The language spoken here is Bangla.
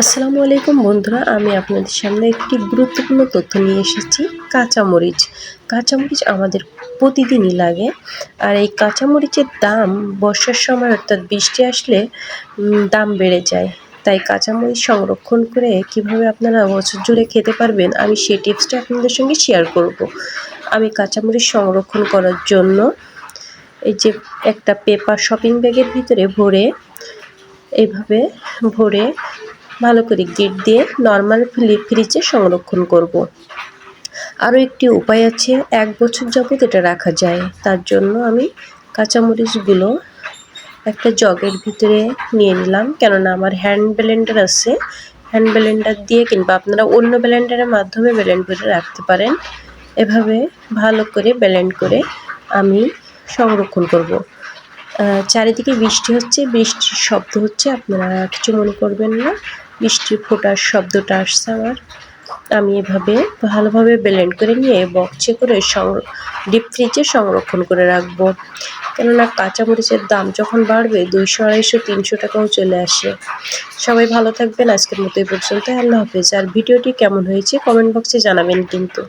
আসসালামু আলাইকুম বন্ধুরা, আমি আপনাদের সামনে একটি গুরুত্বপূর্ণ তথ্য নিয়ে এসেছি, কাঁচামরিচ। কাঁচামরিচ আমাদের প্রতিদিনই লাগে, আর এই কাঁচামরিচের দাম বর্ষার সময় অর্থাৎ বৃষ্টি আসলে দাম বেড়ে যায়। তাই কাঁচামরিচ সংরক্ষণ করে কীভাবে আপনারা বছর জুড়ে খেতে পারবেন, আমি সেই টিপসটা আপনাদের সঙ্গে শেয়ার করব। আমি কাঁচামরিচ সংরক্ষণ করার জন্য এই যে একটা পেপার শপিং ব্যাগের ভিতরে ভরে এইভাবে ভরে ভালো করে গেট দিয়ে নর্মাল ফ্রিজে সংরক্ষণ করব। আরও একটি উপায় আছে, এক বছর যাবত এটা রাখা যায় তার জন্য আমি কাঁচামরিচগুলো একটা জগের ভিতরে নিয়ে নিলাম, কেননা আমার হ্যান্ড ব্লেন্ডার আছে হ্যান্ড ব্লেন্ডার দিয়ে কিংবা আপনারা অন্য ব্লেন্ডারের মাধ্যমে ব্লেন্ড করে রাখতে পারেন এভাবে ভালো করে ব্লেন্ড করে আমি সংরক্ষণ করব। চারিদিকে বৃষ্টি হচ্ছে, বৃষ্টির শব্দ হচ্ছে, আপনারা কিছু মনে করবেন না। বৃষ্টির ফোটার শব্দটা আসছে আমার। আমি এভাবে ভালোভাবে ব্লেন্ড করে নিয়ে বক্সে করে ডিপ ফ্রিজে সংরক্ষণ করে রাখব। কেননা কাঁচামরিচের দাম যখন বাড়বে, দুইশো, আড়াইশো, তিনশো টাকাও চলে আসে। সবাই ভালো থাকবেন। আজকের মতো এই পর্যন্ত আল্লাহ হাফেজ। আর ভিডিওটি কেমন হয়েছে কমেন্ট বক্সে জানাবেন কিন্তু।